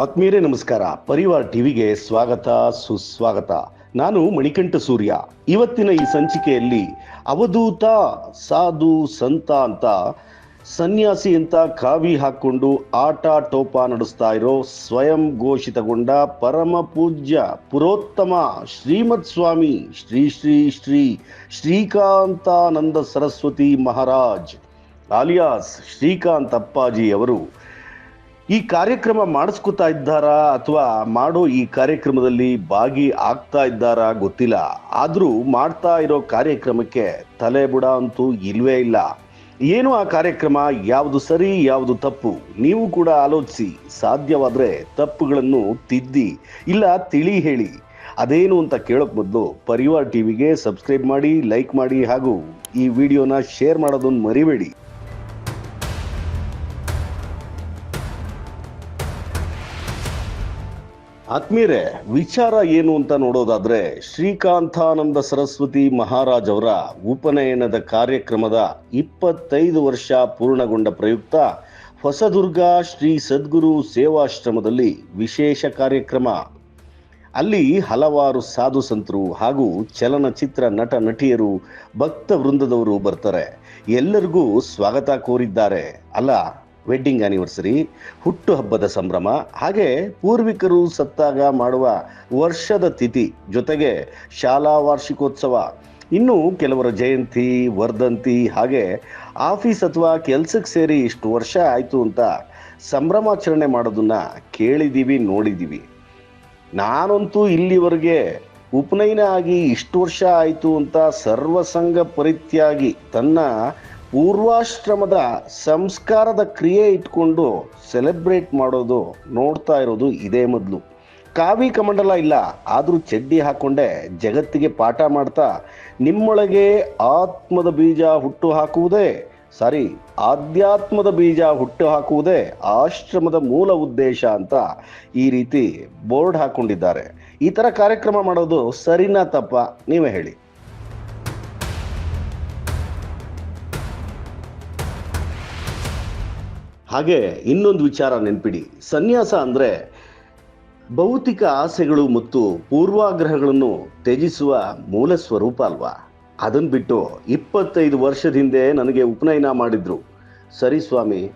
ಆತ್ಮೀಯರೇ, ನಮಸ್ಕಾರ. ಪರಿವಾರ ಟಿವಿಗೆ ಸ್ವಾಗತ, ಸುಸ್ವಾಗತ. ನಾನು ಮಣಿಕಂಠ ಸೂರ್ಯ. ಇವತ್ತಿನ ಈ ಸಂಚಿಕೆಯಲ್ಲಿ ಅವಧೂತ, ಸಾಧು, ಸಂತ ಅಂತ ಸನ್ಯಾಸಿ ಅಂತ ಕಾವಿ ಹಾಕ್ಕೊಂಡು ಆಟ, ಟೋಪ ನಡೆಸ್ತಾ ಇರೋ ಸ್ವಯಂ ಘೋಷಿತಗೊಂಡ ಪರಮ ಪೂಜ್ಯ ಪುರೋತ್ತಮ ಶ್ರೀಮತ್ ಸ್ವಾಮಿ ಶ್ರೀ ಶ್ರೀ ಶ್ರೀ ಶ್ರೀಕಾಂತಾನಂದ ಸರಸ್ವತಿ ಮಹಾರಾಜ್ ಆಲಿಯಾಸ್ ಶ್ರೀಕಾಂತ್ ಅಪ್ಪಾಜಿ ಅವರು ಈ ಕಾರ್ಯಕ್ರಮ ಮಾಡಿಸ್ಕೊತಾ ಇದ್ದಾರಾ ಅಥವಾ ಮಾಡೋ ಈ ಕಾರ್ಯಕ್ರಮದಲ್ಲಿ ಭಾಗಿ ಆಗ್ತಾ ಇದ್ದಾರಾ ಗೊತ್ತಿಲ್ಲ. ಆದರೂ ಮಾಡ್ತಾ ಇರೋ ಕಾರ್ಯಕ್ರಮಕ್ಕೆ ತಲೆ ಬುಡ ಅಂತೂ ಇಲ್ವೇ ಇಲ್ಲ. ಏನು ಆ ಕಾರ್ಯಕ್ರಮ? ಯಾವುದು ಸರಿ, ಯಾವುದು ತಪ್ಪು? ನೀವು ಕೂಡ ಆಲೋಚಿಸಿ. ಸಾಧ್ಯವಾದರೆ ತಪ್ಪುಗಳನ್ನು ತಿದ್ದಿ, ಇಲ್ಲ ತಿಳಿ ಹೇಳಿ. ಅದೇನು ಅಂತ ಕೇಳೋಕ್ ಮೊದಲು ಪರಿವಾರ್ ಟಿವಿಗೆ ಸಬ್ಸ್ಕ್ರೈಬ್ ಮಾಡಿ, ಲೈಕ್ ಮಾಡಿ ಹಾಗೂ ಈ ವಿಡಿಯೋನ ಶೇರ್ ಮಾಡೋದನ್ನು ಮರಿಬೇಡಿ. ಆತ್ಮೀಯರೇ, ವಿಚಾರ ಏನು ಅಂತ ನೋಡೋದಾದ್ರೆ ಶ್ರೀಕಾಂತಾನಂದ ಸರಸ್ವತಿ ಮಹಾರಾಜ್ ಅವರ ಉಪನಯನದ ಕಾರ್ಯಕ್ರಮದ ಇಪ್ಪತ್ತೈದು ವರ್ಷ ಪೂರ್ಣಗೊಂಡ ಪ್ರಯುಕ್ತ ಹೊಸದುರ್ಗ ಶ್ರೀ ಸದ್ಗುರು ಸೇವಾಶ್ರಮದಲ್ಲಿ ವಿಶೇಷ ಕಾರ್ಯಕ್ರಮ. ಅಲ್ಲಿ ಹಲವಾರು ಸಾಧು ಸಂತರು ಹಾಗೂ ಚಲನಚಿತ್ರ ನಟ ನಟಿಯರು, ಭಕ್ತ ವೃಂದದವರು ಬರ್ತಾರೆ. ಎಲ್ಲರಿಗೂ ಸ್ವಾಗತ ಕೋರಿದ್ದಾರೆ. ಅಲ್ಲ ವೆಡ್ಡಿಂಗ್ ಆನಿವರ್ಸರಿ ಹುಟ್ಟುಹಬ್ಬದ ಸಂಭ್ರಮ, ಹಾಗೆ ಪೂರ್ವಿಕರು ಸತ್ತಾಗ ಮಾಡುವ ವರ್ಷದ ತಿಥಿ ಜೊತೆಗೆ ಶಾಲಾ ವಾರ್ಷಿಕೋತ್ಸವ. ಇನ್ನು ಕೆಲವರ ಜಯಂತಿ, ವರ್ಧಂತಿ, ಹಾಗೆ ಆಫೀಸ್ ಅಥವಾ ಕೆಲಸಕ್ಕೆ ಸೇರಿ ಇಷ್ಟು ವರ್ಷ ಆಯಿತು ಅಂತ ಸಂಭ್ರಮಾಚರಣೆ ಮಾಡೋದನ್ನ ಕೇಳಿದ್ದೀವಿ ನೋಡಿದ್ದೀವಿ ನಾನಂತೂ ಇಲ್ಲಿವರೆಗೆ ಉಪನಯನ ಆಗಿ ಇಷ್ಟು ವರ್ಷ ಆಯಿತು ಅಂತ ಸರ್ವಸಂಗ ಪರಿತ್ಯಾಗಿ ತನ್ನ ಪೂರ್ವಾಶ್ರಮದ ಸಂಸ್ಕಾರದ ಕ್ರಿಯೆ ಇಟ್ಕೊಂಡು ಸೆಲೆಬ್ರೇಟ್ ಮಾಡೋದು ನೋಡ್ತಾ ಇರೋದು ಇದೇ ಮೊದಲು. ಕಾವಿ ಕಮಂಡಲ ಇಲ್ಲ, ಆದರೂ ಚಡ್ಡಿ ಹಾಕೊಂಡೆ ಜಗತ್ತಿಗೆ ಪಾಠ ಮಾಡ್ತಾ ನಿಮ್ಮೊಳಗೆ ಆತ್ಮದ ಬೀಜ ಹುಟ್ಟು ಹಾಕುವುದೇ, ಸಾರಿ, ಆಧ್ಯಾತ್ಮದ ಬೀಜ ಹುಟ್ಟು ಹಾಕುವುದೇ ಆಶ್ರಮದ ಮೂಲ ಉದ್ದೇಶ ಅಂತ ಈ ರೀತಿ ಬೋರ್ಡ್ ಹಾಕೊಂಡಿದ್ದಾರೆ. ಈ ಥರ ಕಾರ್ಯಕ್ರಮ ಮಾಡೋದು ಸರಿನಾ ತಪ್ಪ? ನೀವೇ ಹೇಳಿ. ಹಾಗೆ ಇನ್ನೊಂದು ವಿಚಾರ ನೆನ್ಪಿಡಿ. ಸನ್ಯಾಸ ಅಂದ್ರೆ ಭೌತಿಕ ಆಸೆಗಳು ಮತ್ತು ಪೂರ್ವಾಗ್ರಹಗಳನ್ನು ತ್ಯಜಿಸುವ ಮೂಲ ಸ್ವರೂಪ ಅಲ್ವಾ? ಅದನ್ನ ಬಿಟ್ಟು ಇಪ್ಪತ್ತೈದು ವರ್ಷದ ಹಿಂದೆ ನನಗೆ ಉಪನಯನ ಮಾಡಿದ್ರು. ಸರಿ ಸ್ವಾಮಿ,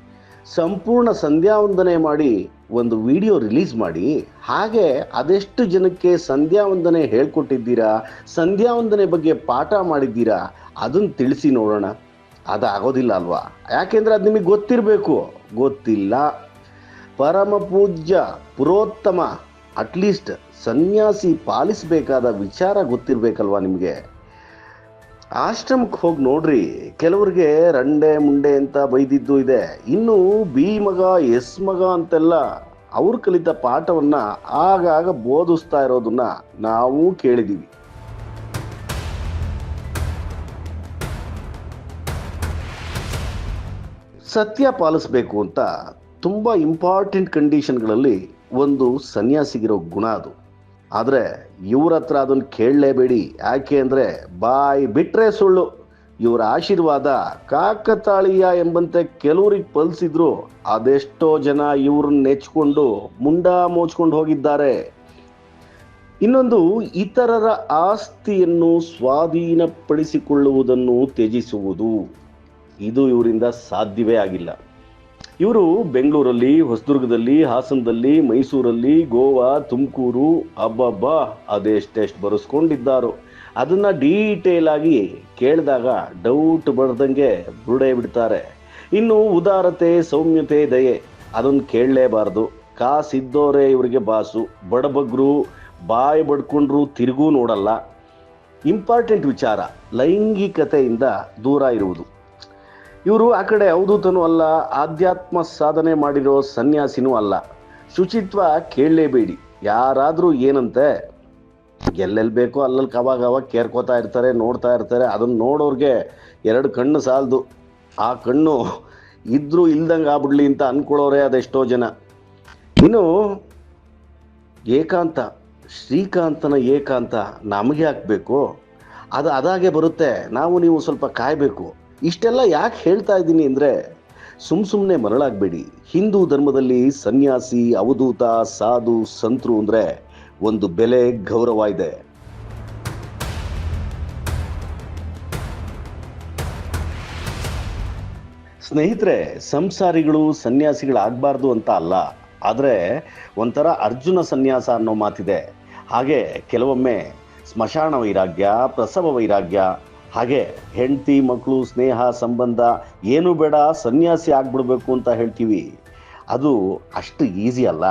ಸಂಪೂರ್ಣ ಸಂಧ್ಯಾವಂದನೆ ಮಾಡಿ ಒಂದು ವಿಡಿಯೋ ರಿಲೀಸ್ ಮಾಡಿ. ಹಾಗೆ ಅದೆಷ್ಟು ಜನಕ್ಕೆ ಸಂಧ್ಯಾವಂದನೆ ಹೇಳ್ಕೊಟ್ಟಿದ್ದೀರಾ, ಸಂಧ್ಯಾವಂದನೆ ಬಗ್ಗೆ ಪಾಠ ಮಾಡಿದ್ದೀರಾ ಅದನ್ನು ತಿಳಿಸಿ ನೋಡೋಣ. ಅದಾಗೋದಿಲ್ಲ ಅಲ್ವಾ? ಯಾಕೆಂದ್ರೆ ಅದು ನಿಮಗೆ ಗೊತ್ತಿರಬೇಕು. ಗೊತ್ತಿಲ್ಲ. ಪರಮ ಪೂಜ್ಯ ಪುರೋತ್ತಮ ಅಟ್ಲೀಸ್ಟ್ ಸನ್ಯಾಸಿ ಪಾಲಿಸಬೇಕಾದ ವಿಚಾರ ಗೊತ್ತಿರಬೇಕಲ್ವಾ ನಿಮಗೆ? ಆಶ್ರಮಕ್ಕೆ ಹೋಗಿ ನೋಡ್ರಿ, ಕೆಲವ್ರಿಗೆ ರಂಡೆ ಮುಂಡೆ ಅಂತ ಬೈದಿದ್ದು ಇದೆ. ಇನ್ನು ಬಿ ಮಗ, ಎಸ್ ಮಗ ಅಂತೆಲ್ಲ ಅವ್ರು ಕಲಿತ ಪಾಠವನ್ನು ಆಗಾಗ ಬೋಧಿಸ್ತಾ ಇರೋದನ್ನ ನಾವು ಕೇಳಿದೀವಿ. ಸತ್ಯ ಪಾಲಿಸಬೇಕು ಅಂತ ತುಂಬ ಇಂಪಾರ್ಟೆಂಟ್ ಕಂಡೀಷನ್ಗಳಲ್ಲಿ ಒಂದು ಸನ್ಯಾಸಿಗಿರೋ ಗುಣ ಅದು. ಆದರೆ ಇವ್ರ ಹತ್ರ ಅದನ್ನು ಕೇಳಲೇಬೇಡಿ. ಯಾಕೆ ಅಂದರೆ ಬಾಯಿ ಬಿಟ್ಟರೆ ಸುಳ್ಳು. ಇವರ ಆಶೀರ್ವಾದ ಕಾಕತಾಳೀಯ ಎಂಬಂತೆ ಕೆಲವ್ರಿಗೆ ಪಲ್ಸಿದ್ರು ಅದೆಷ್ಟೋ ಜನ ಇವ್ರನ್ನ ನೆಚ್ಕೊಂಡು ಮುಂಡ ಮೋಚ್ಕೊಂಡು ಹೋಗಿದ್ದಾರೆ. ಇನ್ನೊಂದು ಇತರರ ಆಸ್ತಿಯನ್ನು ಸ್ವಾಧೀನಪಡಿಸಿಕೊಳ್ಳುವುದನ್ನು ತ್ಯಜಿಸುವುದು. ಇದು ಇವರಿಂದ ಸಾಧ್ಯವೇ ಆಗಿಲ್ಲ. ಇವರು ಬೆಂಗಳೂರಲ್ಲಿ, ಹೊಸದುರ್ಗದಲ್ಲಿ, ಹಾಸನದಲ್ಲಿ, ಮೈಸೂರಲ್ಲಿ, ಗೋವಾ, ತುಮಕೂರು, ಅಬ್ಬಬ್ಬಾ ಅದೆಷ್ಟೆಷ್ಟು ಬರೆಸ್ಕೊಂಡಿದ್ದಾರೋ. ಅದನ್ನು ಡೀಟೇಲ್ ಆಗಿ ಕೇಳಿದಾಗ ಡೌಟ್ ಬರ್ದಂಗೆ ಬುರುಡೆ ಬಿಡ್ತಾರೆ. ಇನ್ನು ಉದಾರತೆ, ಸೌಮ್ಯತೆ, ದಯೆ ಅದನ್ನು ಕೇಳಲೇಬಾರ್ದು. ಕಾಸಿದ್ದೋರೇ ಇವರಿಗೆ ಬಾಸು. ಬಡಬಗ್ರು, ಬಾಯಿ ಬಡ್ಕೊಂಡ್ರು ತಿರುಗೂ ನೋಡಲ್ಲ. ಇಂಪಾರ್ಟೆಂಟ್ ವಿಚಾರ ಲೈಂಗಿಕತೆಯಿಂದ ದೂರ ಇರುವುದು. ಇವರು ಆ ಕಡೆ ಅವಧೂತನೂ ಅಲ್ಲ, ಆಧ್ಯಾತ್ಮ ಸಾಧನೆ ಮಾಡಿರೋ ಸನ್ಯಾಸಿನೂ ಅಲ್ಲ. ಶುಚಿತ್ವ ಕೇಳಲೇಬೇಡಿ. ಯಾರಾದರೂ ಏನಂತೆ? ಎಲ್ಲೆಲ್ಲಿ ಬೇಕೋ ಅಲ್ಲಲ್ಲಿ ಅವಾಗ ಅವಾಗ ಕೇರ್ಕೋತಾ ಇರ್ತಾರೆ, ನೋಡ್ತಾ ಇರ್ತಾರೆ. ಅದನ್ನು ನೋಡೋರಿಗೆ ಎರಡು ಕಣ್ಣು ಸಾಲದು. ಆ ಕಣ್ಣು ಇದ್ರೂ ಇಲ್ದಂಗೆ ಆಗ್ಬಿಡ್ಲಿ ಅಂತ ಅಂದ್ಕೊಳ್ಳೋರೆ ಅದೆಷ್ಟೋ ಜನ. ಇನ್ನು ಏಕಾಂತ, ಶ್ರೀಕಾಂತನ ಏಕಾಂತ ನಮಗೆ ಹಾಕಬೇಕು ಅದು ಅದಾಗೆ ಬರುತ್ತೆ. ನಾವು ನೀವು ಸ್ವಲ್ಪ ಕಾಯಬೇಕು. ಇಷ್ಟೆಲ್ಲ ಯಾಕೆ ಹೇಳ್ತಾ ಇದ್ದೀನಿ ಅಂದರೆ ಸುಮ್ ಸುಮ್ಮನೆ ಮರಳಾಗಬೇಡಿ. ಹಿಂದೂ ಧರ್ಮದಲ್ಲಿ ಸನ್ಯಾಸಿ, ಅವಧೂತ, ಸಾಧು, ಸಂತರು ಅಂದರೆ ಒಂದು ಬೆಲೆ ಗೌರವ ಇದೆ ಸ್ನೇಹಿತರೆ, ಸಂಸಾರಿಗಳು ಸನ್ಯಾಸಿಗಳಾಗಬಾರ್ದು ಅಂತ ಅಲ್ಲ, ಆದರೆ ಒಂಥರ ಅರ್ಜುನ ಸನ್ಯಾಸ ಅನ್ನೋ ಮಾತಿದೆ. ಹಾಗೆ ಕೆಲವೊಮ್ಮೆ ಸ್ಮಶಾನ ವೈರಾಗ್ಯ, ಪ್ರಸವ ವೈರಾಗ್ಯ ಹಾಗೆ ಹೆಂಡತಿ ಮಕ್ಕಳು ಸ್ನೇಹ, ಸಂಬಂಧ ಏನು ಬೇಡ, ಸನ್ಯಾಸಿ ಆಗ್ಬಿಡ್ಬೇಕು ಅಂತ ಹೇಳ್ತೀವಿ. ಅದು ಅಷ್ಟು ಈಸಿ ಅಲ್ಲ.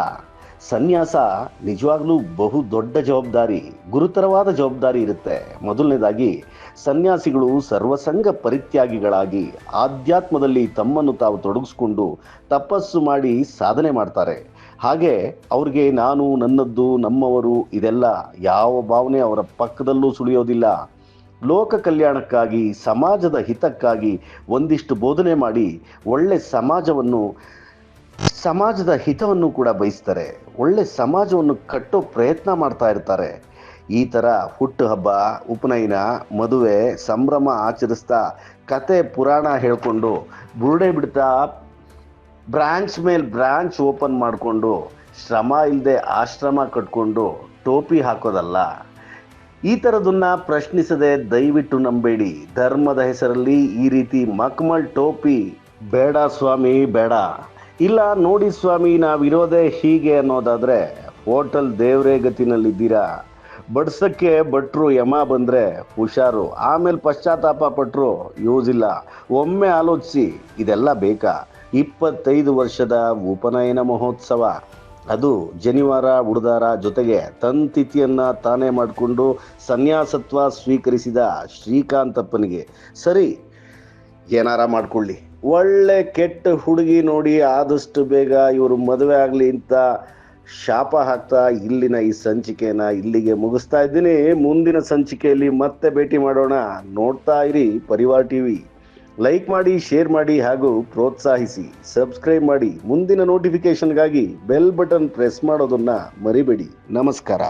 ಸನ್ಯಾಸ ನಿಜವಾಗ್ಲೂ ಬಹು ದೊಡ್ಡ ಜವಾಬ್ದಾರಿ, ಗುರುತರವಾದ ಜವಾಬ್ದಾರಿ ಇರುತ್ತೆ. ಮೊದಲನೇದಾಗಿ, ಸನ್ಯಾಸಿಗಳು ಸರ್ವಸಂಗ ಪರಿತ್ಯಾಗಿಗಳಾಗಿ ಆಧ್ಯಾತ್ಮದಲ್ಲಿ ತಮ್ಮನ್ನು ತಾವು ತೊಡಗಿಸ್ಕೊಂಡು ತಪಸ್ಸು ಮಾಡಿ ಸಾಧನೆ ಮಾಡ್ತಾರೆ. ಹಾಗೆ ಅವ್ರಿಗೆ ನಾನು ನನ್ನದ್ದು, ನಮ್ಮವರು ಇದೆಲ್ಲ ಯಾವ ಭಾವನೆ ಅವರ ಪಕ್ಕದಲ್ಲೂ ಸುಳಿಯೋದಿಲ್ಲ. ಲೋಕ ಕಲ್ಯಾಣಕ್ಕಾಗಿ, ಸಮಾಜದ ಹಿತಕ್ಕಾಗಿ ಒಂದಿಷ್ಟು ಬೋಧನೆ ಮಾಡಿ ಒಳ್ಳೆ ಸಮಾಜವನ್ನು, ಸಮಾಜದ ಹಿತವನ್ನು ಕೂಡ ಬಯಸ್ತಾರೆ. ಒಳ್ಳೆ ಸಮಾಜವನ್ನು ಕಟ್ಟೋ ಪ್ರಯತ್ನ ಮಾಡ್ತಾ ಇರ್ತಾರೆ. ಈ ಥರ ಹುಟ್ಟುಹಬ್ಬ ಉಪನಯನ, ಮದುವೆ, ಸಂಭ್ರಮ ಆಚರಿಸ್ತಾ ಕತೆ, ಪುರಾಣ ಹೇಳಿಕೊಂಡು ಬುರುಡೆ ಬಿಡ್ತಾ ಬ್ರ್ಯಾಂಚ್ ಮೇಲೆ ಬ್ರ್ಯಾಂಚ್ ಓಪನ್ ಮಾಡಿಕೊಂಡು ಶ್ರಮ ಇಲ್ಲದೆ ಆಶ್ರಮ ಕಟ್ಕೊಂಡು ಟೋಪಿ ಹಾಕೋದಲ್ಲ. ಈ ಥರದನ್ನ ಪ್ರಶ್ನಿಸದೆ ದಯವಿಟ್ಟು ನಂಬೇಡಿ. ಧರ್ಮದ ಹೆಸರಲ್ಲಿ ಈ ರೀತಿ ಮಕ್ಮಲ್ ಟೋಪಿ, ಬೇಡ ಸ್ವಾಮಿ, ಬೇಡ. ಇಲ್ಲ, ನೋಡಿ ಸ್ವಾಮಿ, ನಾವಿರೋದೇ ಹೀಗೆ ಅನ್ನೋದಾದರೆ ಹೋಟೆಲ್ ದೇವರೇ ಗತಿನಲ್ಲಿದ್ದೀರಾ? ಬಡ್ಸಕ್ಕೆ ಭಟ್ರು ಯಮ ಬಂದರೆ ಹುಷಾರು, ಆಮೇಲೆ ಪಶ್ಚಾತ್ತಾಪ ಪಟ್ರು ಯೂಸ್ ಇಲ್ಲ. ಒಮ್ಮೆ ಆಲೋಚಿಸಿ, ಇದೆಲ್ಲ ಬೇಕಾ? ಇಪ್ಪತ್ತೈದು ವರ್ಷದ ಉಪನಯನ ಮಹೋತ್ಸವ. ಅದು ಜನಿವಾರ ಉಡುದಾರ ಜೊತೆಗೆ ತಂತಿಥಿಯನ್ನ ತಾನೇ ಮಾಡಿಕೊಂಡು ಸನ್ಯಾಸತ್ವ ಸ್ವೀಕರಿಸಿದ ಶ್ರೀಕಾಂತಪ್ಪನಿಗೆ, ಸರಿ, ಏನಾರ ಮಾಡ್ಕೊಳ್ಳಿ. ಒಳ್ಳೆ ಕೆಟ್ಟ ಹುಡುಗಿ ನೋಡಿ ಆದಷ್ಟು ಬೇಗ ಇವರು ಮದುವೆ ಆಗಲಿ ಅಂತ ಶಾಪ ಹಾಕ್ತಾ ಇಲ್ಲಿನ ಈ ಸಂಚಿಕೆನ ಇಲ್ಲಿಗೆ ಮುಗಿಸ್ತಾ ಇದ್ದೀನಿ. ಮುಂದಿನ ಸಂಚಿಕೆಯಲ್ಲಿ ಮತ್ತೆ ಭೇಟಿ ಮಾಡೋಣ. ನೋಡ್ತಾ ಇರಿ, ಪರಿವಾರ್ ಟಿವಿ. ಲೈಕ್ ಮಾಡಿ ಶೇರ್ ಮಾಡಿ ಹಾಗೂ ಪ್ರೋತ್ಸಾಹಿಸಿ. ಸಬ್ಸ್ಕ್ರೈಬ್ ಮಾಡಿ. ಮುಂದಿನ ನೋಟಿಫಿಕೇಶನ್ಗಾಗಿ ಬೆಲ್ ಬಟನ್ ಪ್ರೆಸ್ ಮಾಡೋದನ್ನ ಮರಿಬೇಡಿ. ನಮಸ್ಕಾರ.